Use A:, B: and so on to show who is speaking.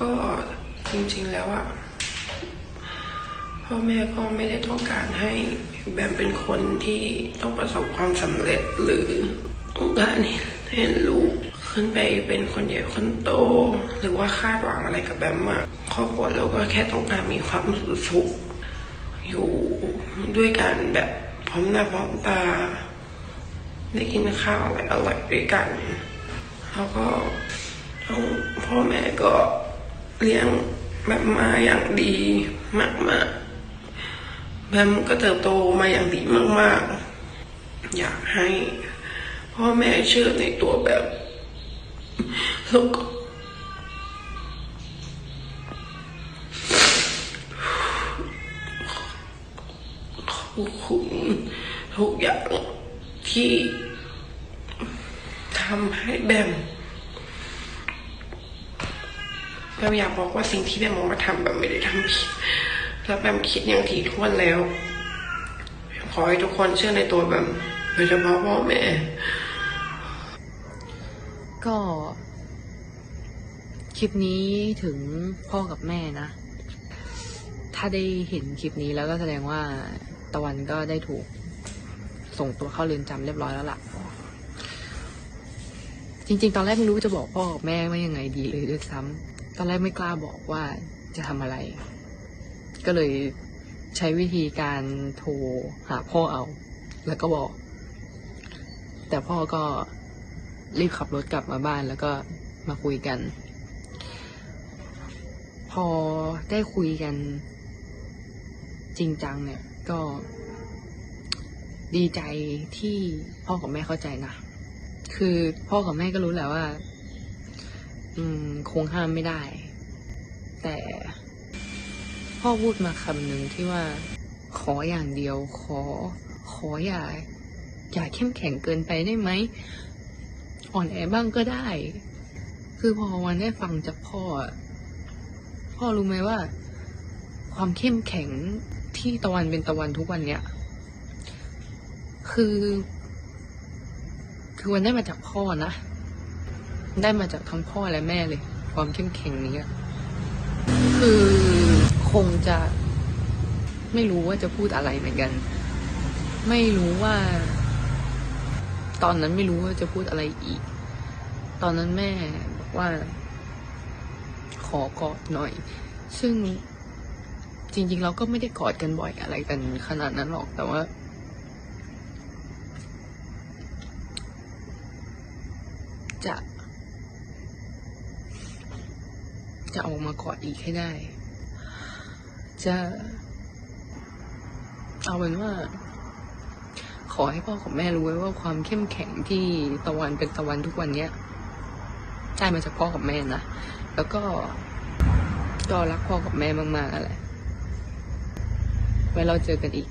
A: ก็จริงๆแล้วอะพ่อแม่ก็ไม่ได้ต้องการให้แบมเป็นคนที่ต้องประสบความสำเร็จหรือต้องการเห็นลูกขึ้นไปเป็นคนใหญ่คนโต หรือว่าคาดหวังอะไรกับแบมอะครอบครัวเราก็แค่ต้องการมีความสุขอยู่ด้วยกันแบบพร้อมหน้าพร้อมตา ได้กินข้าวอะไรอร่อยด้วยกัน แล้วก็พ่อแม่ก็ เลี้ยงแบบมาอย่างดีมากๆแบมก็เติบโตมาอย่างดีมากๆ อยากให้พ่อแม่เชื่อในตัวแบบแล้วก็ขอบคุณทุกอย่างที่ทำให้แบม แบ มอยากบอกว่าสิ่งที่แบมมองมาทำแบบไม่ได้ทำผิดแล้วแบมคิดอย่างถี่ถ้วนแล้ว ขอให้ทุกคนเชื่อในตัวแบมโดยเฉพาะพ่อแม่
B: ก็คลิปนี้ถึงพ่อกับแม่นะ ถ้าได้เห็นคลิปนี้แล้วก็แสดงว่าตะวันก็ได้ถูกส่งตัวเข้าเรือนจำเรียบร้อยแล้วล่ะ จริง ๆ ตอนแรกไม่รู้จะบอกพ่อกับแม่ว่ายังไงดีเลยด้วยซ้ำ ตอนแรกไม่กล้าบอกว่าจะทำอะไร ก็เลยใช้วิธีการโทรหาพ่อเอา แล้วก็บอก แต่พ่อก็รีบขับรถกลับมาบ้านแล้วก็มาคุยกัน พอได้คุยกันจริงจังเนี่ย ก็ดีใจที่พ่อกับแม่เข้าใจนะ คือพ่อกับแม่ก็รู้แหละว่า อืม คงห้ามไม่ได้ แต่พ่อพูดมาคำหนึ่งที่ว่า ขออย่างเดียวขอ ขออย่า อย่าเข้มแข็งเกินไปได้ไหม อ่อนแอบ้างก็ได้ คือพอวันได้ฟังจากพ่อ พ่อรู้ไหมว่า ความเข้มแข็งที่ตะวันเป็นตะวันทุกวันเนี้ยคือ คือวันได้มาจากพ่อนะ ได้มาจากทั้งพ่อและแม่เลย ความเข้มแข็งนี้คือคงจะ ไม่รู้ว่าจะพูดอะไรเหมือนกัน ไม่รู้ว่า ตอนนั้นไม่รู้ว่าจะพูดอะไรอีก ตอนนั้นแม่บอกว่า ขอกอดหน่อย ซึ่งจริง ๆ เราก็ไม่ได้กอดกันบ่อยอะไรกันขนาดนั้นหรอกแต่ว่าจะ จะออกมากอดอีกให้ได้ จะเอาเป็นว่า ขอให้พ่อกับแม่รู้ไว้ว่าความเข้มแข็งที่ตะวันเป็นตะวันทุกวันเนี้ยได้มาจากพ่อกับแม่นะ แล้วก็ก็รักพ่อกับแม่มากๆอะไรไว้เราเจอกันอีก